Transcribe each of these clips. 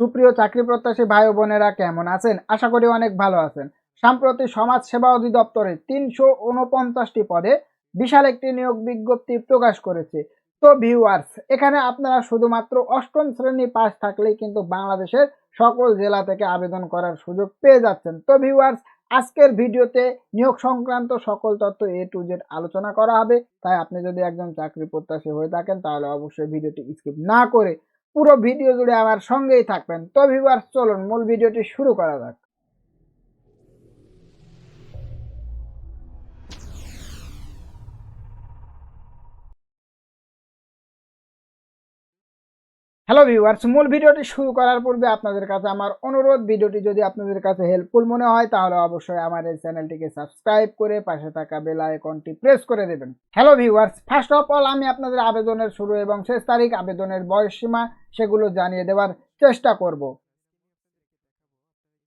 সুপ্রিয় চাকরি প্রত্যাশী ভাই বোনেরা কেমন আছেন? আশা করি অনেক ভালো আছেন। সম্প্রতি সমাজ সেবা অধিদপ্তরে তিনশো উনপঞ্চাশটি পদে বিশাল একটি নিয়োগ বিজ্ঞপ্তি প্রকাশ করেছে। তো ভিউয়ার্স, এখানে আপনারা শুধুমাত্র অষ্টম শ্রেণি পাস থাকলেই কিন্তু বাংলাদেশের সকল জেলা থেকে আবেদন করার সুযোগ পেয়ে যাচ্ছেন। তো ভিউয়ার্স, আজকের ভিডিওতে নিয়োগ সংক্রান্ত সকল তথ্য এ টু জেড আলোচনা করা হবে। তাই আপনি যদি একজন চাকরি প্রত্যাশী হয়ে থাকেন, তাহলে অবশ্যই ভিডিওটি স্কিপ না করে পুরো ভিডিও জুড়ে আমার সঙ্গেই থাকবেন। তো ভিউয়ার্স চলুন মূল ভিডিওটি শুরু করা যাক। হ্যালো ভিউয়ার্স মূল ভিডিওটি শুরু করার পূর্বে আপনাদের কাছে আমার অনুরোধ, ভিডিওটি যদি আপনাদের কাছে হেল্পফুল মনে হয়, তাহলে অবশ্যই আমার এই চ্যানেলটিকে সাবস্ক্রাইব করে পাশে থাকা বেল আইকনটি প্রেস করে দেবেন। Hello viewers first of all আমি আপনাদের আবেদনের শুরু এবং শেষ তারিখ, আবেদনের বয়স সীমা সেগুলো জানিয়ে দেওয়ার চেষ্টা করব।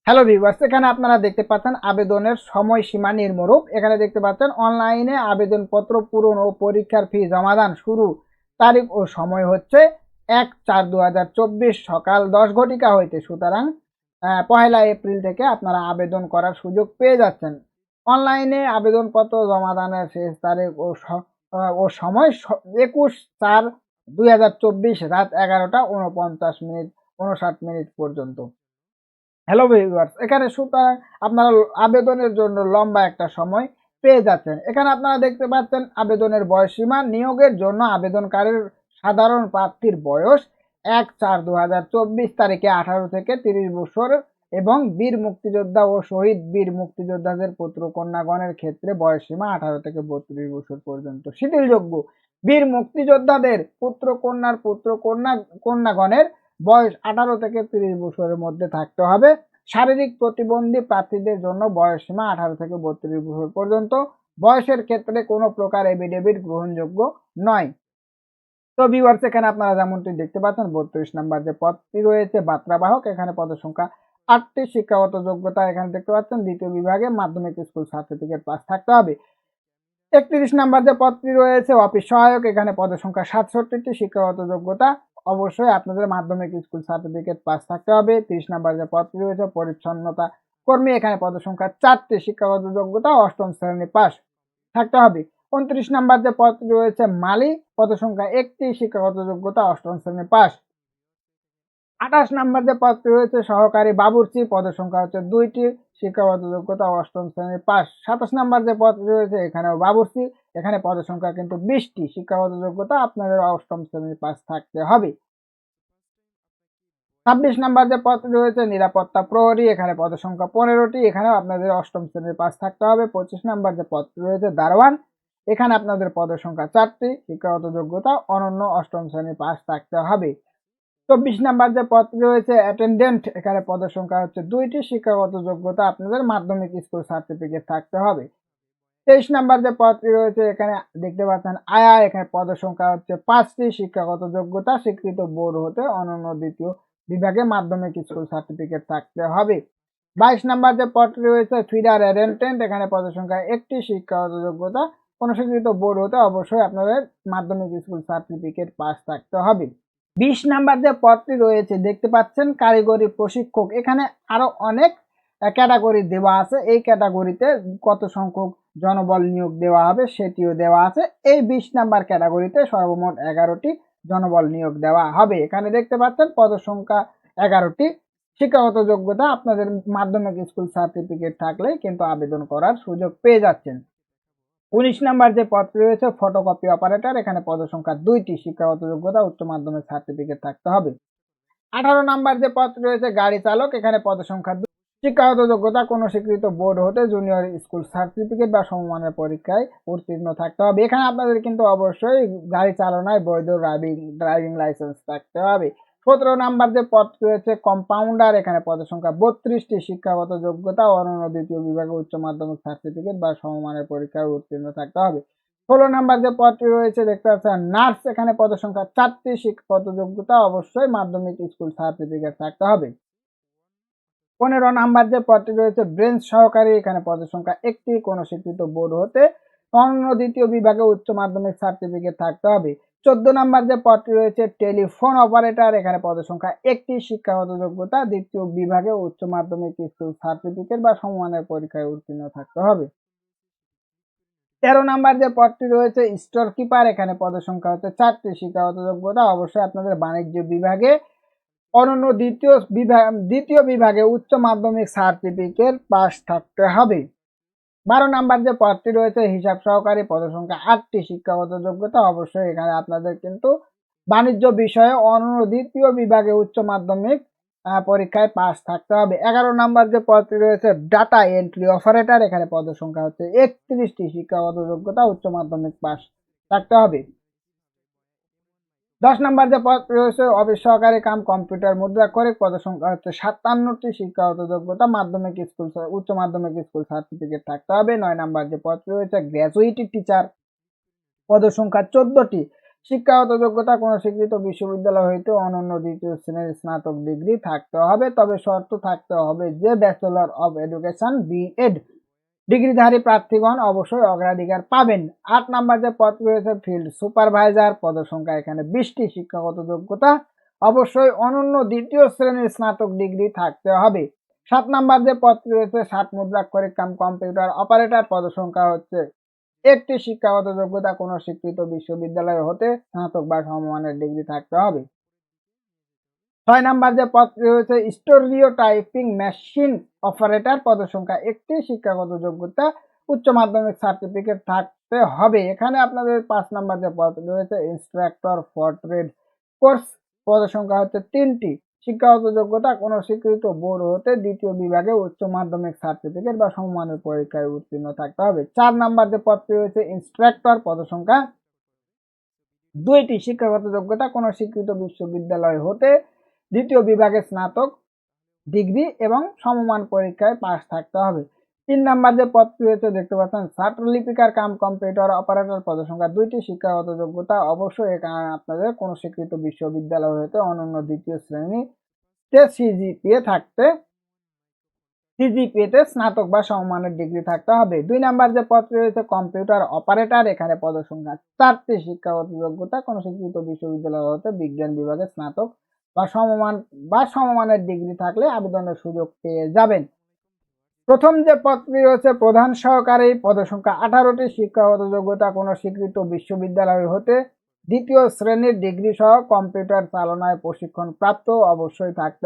হ্যালো ভিউয়ার্স এখানে আপনারা দেখতে পাচ্ছেন আবেদনের সময়সীমা নির্মরূপ। এখানে দেখতে পাচ্ছেন অনলাইনে আবেদনপত্র পূরণ ও পরীক্ষার ফি জমাদান শুরু। তারিখ ও সময় হচ্ছে এক চার দু হাজার চব্বিশ সকাল দশ ঘটিকা হইতে। সুতরাং পহেলা এপ্রিল থেকে আপনারা আবেদন করার সুযোগ পেয়ে যাচ্ছেন। অনলাইনে আবেদনপত্র জমাদানের শেষ তারিখ ও ও সময় একুশ চার দুই হাজার চব্বিশ রাত এগারোটা উনপঞ্চাশ মিনিট উনষাট মিনিট পর্যন্ত। হ্যালো ভিউয়ার্স, এখানে সুতরাং আপনারা আবেদনের জন্য লম্বা একটা সময় পেয়ে যাচ্ছেন। এখানে আপনারা দেখতে পাচ্ছেন আবেদনের বয়সসীমা, নিয়োগের জন্য আবেদনকারীর সাধারণ প্রার্থীর বয়স এক চার দু তারিখে আঠারো থেকে তিরিশ বছর এবং বীর মুক্তিযোদ্ধা ও শহীদ বীর মুক্তিযোদ্ধাদের পুত্র কন্যাগণের ক্ষেত্রে বয়সসীমা আঠারো থেকে বত্রিশ বছর পর্যন্ত। শিথিলযোগ্য। বীর মুক্তিযোদ্ধাদের পুত্র কন্যার পুত্র কন্যা, কন্যাগণের বয়স আঠারো থেকে তিরিশ বছরের মধ্যে থাকতে হবে। শারীরিক প্রতিবন্ধী প্রার্থীদের জন্য বয়সসীমা আঠারো থেকে বত্রিশ বছর পর্যন্ত। বয়সের ক্ষেত্রে কোনো প্রকার এভিডেভিট গ্রহণযোগ্য নয়। তো ভিউয়ার্স এখানে আপনারা যেমনটি দেখতে পাচ্ছেন, বত্রিশ নাম্বার যে পদটি রয়েছে বার্তাবাহক এখানে পদের সংখ্যা আটটি, শিক্ষাগত যোগ্যতা এখানে দেখতে পাচ্ছেন, দ্বিতীয় বিভাগে মাধ্যমিক স্কুল সার্টিফিকেট পাস থাকতে হবে। একত্রিশ নাম্বার যে পদটি রয়েছে, অফিস সহায়ক, এখানে পদের সংখ্যা সাতষট্টিটি, শিক্ষাগত যোগ্যতা অবশ্যই আপনাদের মাধ্যমিক স্কুল সার্টিফিকেট পাস থাকতে হবে। তিরিশ নাম্বার যে পদটি রয়েছে, পরিচ্ছন্নতা কর্মী, এখানে পদের সংখ্যা চারটি, শিক্ষাগত যোগ্যতা অষ্টম শ্রেণি পাস থাকতে হবে। উনত্রিশ নাম্বার যে পদ রয়েছে মালি পদ সংখ্যা একটি, শিক্ষাগত যোগ্যতা অষ্টম শ্রেণি পাস আঠাশ নাম্বার যে পদটি রয়েছে সহকারী বাবুর্চি পদের সংখ্যা হচ্ছে দুইটি, শিক্ষাগত যোগ্যতা অষ্টম শ্রেণির পাস সাতাশ নাম্বার যে পদ রয়েছে এখানেও বাবুর্চি, এখানে পদের সংখ্যা কিন্তু বিশটি, শিক্ষাগত যোগ্যতা আপনাদের অষ্টম শ্রেণির পাস থাকতে হবে। ছাব্বিশ নাম্বার যে পদ রয়েছে নিরাপত্তা প্রহরী, এখানে পদের সংখ্যা পনেরোটি, এখানেও আপনাদের অষ্টম শ্রেণির পাস থাকতে হবে। পঁচিশ নাম্বার যে পদ রয়েছে দারোয়ান এখানে আপনাদের পদের সংখ্যা চারটি, শিক্ষাগত যোগ্যতা অনন্য অষ্টম শ্রেণির পাস থাকতে হবে। চব্বিশ নাম্বার যে পদ রয়েছে অ্যাটেন্ডেন্ট এখানে পদের সংখ্যা হচ্ছে দুইটি, শিক্ষাগত যোগ্যতা আপনাদের মাধ্যমিক স্কুল সার্টিফিকেট থাকতে হবে। তেইশ নাম্বার যে পদটি রয়েছে, এখানে দেখতে পাচ্ছেন আয়া, এখানে পদের সংখ্যা হচ্ছে পাঁচটি, শিক্ষাগত যোগ্যতা, স্বীকৃত বোর্ড হতে অনন্য দ্বিতীয় বিভাগে মাধ্যমিক স্কুল সার্টিফিকেট থাকতে হবে। বাইশ নাম্বার যে পদটি রয়েছে ফিডার অ্যাটেন্ডেন্ট এখানে পদের সংখ্যা একটি, শিক্ষাগত যোগ্যতা কোনো স্বীকৃত বোর্ড হতে অবশ্যই আপনাদের মাধ্যমিক স্কুল সার্টিফিকেট পাস থাকতে হবে। বিশ নাম্বার যে পদটি রয়েছে, দেখতে পাচ্ছেন কারিগরি প্রশিক্ষক। এখানে আরও অনেক ক্যাটাগরি দেওয়া আছে। এই ক্যাটাগরিতে কত সংখ্যক জনবল নিয়োগ দেওয়া হবে সেটিও দেওয়া আছে। এই বিশ নাম্বার ক্যাটাগরিতে সর্বমোট এগারোটি জনবল নিয়োগ দেওয়া হবে। এখানে দেখতে পাচ্ছেন পদ সংখ্যা এগারোটি। শিক্ষাগত যোগ্যতা আপনাদের মাধ্যমিক স্কুল সার্টিফিকেট থাকলে কিন্তু আবেদন করার সুযোগ পেয়ে যাচ্ছেন। উনিশ নাম্বার যে পদ রয়েছে ফটোকপি অপারেটর এখানে পদ সংখ্যা দুইটি শিক্ষাগত যোগ্যতা, উচ্চ মাধ্যমিক সার্টিফিকেট থাকতে হবে। আঠারো নাম্বার যে পদ রয়েছে, গাড়ি চালক, এখানে পদ সংখ্যা দুই শিক্ষাগত যোগ্যতা, কোনো স্বীকৃত বোর্ড হতে জুনিয়র স্কুল সার্টিফিকেট বা সমমানের পরীক্ষায় উত্তীর্ণ থাকতে হবে। এখানে আপনাদের কিন্তু অবশ্যই গাড়ি চালনায় বৈধ ড্রাইভিং ড্রাইভিং লাইসেন্স থাকতে হবে। সতেরো নাম্বার যে পদ রয়েছে কম্পাউন্ডার এখানে পদের সংখ্যা বত্রিশটি, শিক্ষাগত যোগ্যতা অনন্য দ্বিতীয় বিভাগে উচ্চ মাধ্যমিক সার্টিফিকেট বা সমমানের পরীক্ষায় উত্তীর্ণ থাকতে হবে। ষোলো নাম্বার যে পদটি রয়েছে, দেখতে পাচ্ছেন নার্স এখানে পদের সংখ্যা চারটি, শিক্ষাগত যোগ্যতা অবশ্যই মাধ্যমিক স্কুল সার্টিফিকেট থাকতে হবে। পনেরো নাম্বার যে পদটি রয়েছে ব্রেঞ্চ সহকারী এখানে পদের সংখ্যা একটি, কোনো স্বীকৃত বোর্ড হতে অন্য দ্বিতীয় বিভাগে উচ্চ মাধ্যমিক সার্টিফিকেট থাকতে হবে। চোদ্দ নম্বর যে পদটি রয়েছে, টেলিফোন অপারেটর এখানে পদের সংখ্যা একটি, শিক্ষাগত যোগ্যতা দ্বিতীয় বিভাগে উচ্চ মাধ্যমিক স্কুল সার্টিফিকেট বা সমমানের পরীক্ষায় উত্তীর্ণ থাকতে হবে। তেরো নাম্বার যে পদটি রয়েছে স্টোর কিপার এখানে পদের সংখ্যা হচ্ছে চারটি, শিক্ষাগত যোগ্যতা অবশ্যই আপনাদের বাণিজ্য বিভাগে। অনন্য দ্বিতীয় বিভাগ দ্বিতীয় বিভাগে উচ্চ মাধ্যমিক সার্টিফিকেট পাস থাকতে হবে। বারো নাম্বার যে পদটি রয়েছে, হিসাব সহকারী পদসংখ্যা সংখ্যা আটটি, শিক্ষাগত যোগ্যতা অবশ্যই এখানে আপনাদের কিন্তু বাণিজ্য বিষয়ে অন্য দ্বিতীয় বিভাগে উচ্চ মাধ্যমিক পরীক্ষায় পাস থাকতে হবে। এগারো নাম্বার যে পদটি রয়েছে, ডাটা এন্ট্রি অপারেটর, এখানে পদের সংখ্যা হচ্ছে একত্রিশটি, শিক্ষাগত যোগ্যতা উচ্চ মাধ্যমিক পাস থাকতে হবে। দশ নাম্বার যে পদ রয়েছে, অফিস সহকারী কাম, কম্পিউটার, মুদ্রা করে পদের সংখ্যা হচ্ছে সাতান্নটি শিক্ষাগত যোগ্যতা, মাধ্যমিক স্কুল উচ্চ মাধ্যমিক স্কুল সার্টিফিকেট থাকতে হবে। নয় নাম্বার যে পদ রয়েছে গ্র্যাজুয়েটি টিচার পদের সংখ্যা চোদ্দটি। শিক্ষাগত যোগ্যতা, কোনো স্বীকৃত বিশ্ববিদ্যালয় হইতে অনন্য দ্বিতীয় শ্রেণির স্নাতক ডিগ্রি থাকতে হবে। তবে শর্ত থাকতে হবে যে bachelor of education B Ed ডিগ্রিধারী প্রার্থীগণ অবশ্যই অগ্রাধিকার পাবেন। আট নাম্বার যে পদ রয়েছে ফিল্ড সুপারভাইজার পদের সংখ্যা এখানে বিশটি, শিক্ষাগত যোগ্যতা অবশ্যই অনন্য দ্বিতীয় শ্রেণির স্নাতক ডিগ্রি থাকতে হবে। সাত নাম্বার যে পদ রয়েছে, ষাট মুদ্রাক্ষরিক কাম কম্পিউটার অপারেটর পদ সংখ্যা হচ্ছে একটি, শিক্ষাগত যোগ্যতা কোনো স্বীকৃত বিশ্ববিদ্যালয় হতে স্নাতক বা সমমানের ডিগ্রি থাকতে হবে। ছয় নাম্বার যে পদটি রয়েছে স্টোরিও টাইপিং মেশিন অপারেটর পদের সংখ্যা একটি শিক্ষাগত যোগ্যতা, উচ্চ মাধ্যমিক সার্টিফিকেট থাকতে হবে। এখানে আপনাদের পাঁচ নাম্বার যে পদ রয়েছে, ইন্সট্রাক্টর ফর ট্রেড কোর্স। পদের সংখ্যা হচ্ছে তিনটি। শিক্ষাগত যোগ্যতা, কোনো স্বীকৃত বোর্ড হতে দ্বিতীয় বিভাগে উচ্চ মাধ্যমিক সার্টিফিকেট বা সমমানের পরীক্ষায় উত্তীর্ণ থাকতে হবে। চার নাম্বার যে পদটি রয়েছে, ইন্সট্রাক্টর পদ সংখ্যা দুইটি শিক্ষাগত যোগ্যতা, কোনো স্বীকৃত বিশ্ববিদ্যালয় হতে দ্বিতীয় বিভাগে স্নাতক ডিগ্রি এবং সমমান পরীক্ষায় পাস থাকতে হবে। তিন নাম্বার যে পদটি রয়েছে, দেখতে পাচ্ছেন, ছাত্রলিপিকার কাম কম্পিউটার অপারেটর পদের সংখ্যা দুইটি, শিক্ষাগত যোগ্যতা অবশ্যই এখানে আপনাদের কোনো স্বীকৃত বিশ্ববিদ্যালয় হতে অনন্য দ্বিতীয় শ্রেণীতে সিজিপিএ থাকতে সিজিপিএতে স্নাতক বা সমমানের ডিগ্রি থাকতে হবে। দুই নাম্বার যে পদ রয়েছে, কম্পিউটার অপারেটর, এখানে পদের সংখ্যা চারটি, শিক্ষাগত যোগ্যতা, কোনো স্বীকৃত বিশ্ববিদ্যালয় হতে বিজ্ঞান বিভাগে স্নাতক বা সমমান, বা সমমানের ডিগ্রি থাকলে আবেদনের সুযোগ পেয়ে যাবেন। প্রথম যে পদটি রয়েছে, প্রধান সহকারী, পদসংখ্যা সংখ্যা আঠারোটি, শিক্ষাগত যোগ্যতা কোনো স্বীকৃত বিশ্ববিদ্যালয় হতে দ্বিতীয় শ্রেণির ডিগ্রি সহ কম্পিউটার চালনায় প্রশিক্ষণ প্রাপ্ত অবশ্যই থাকতে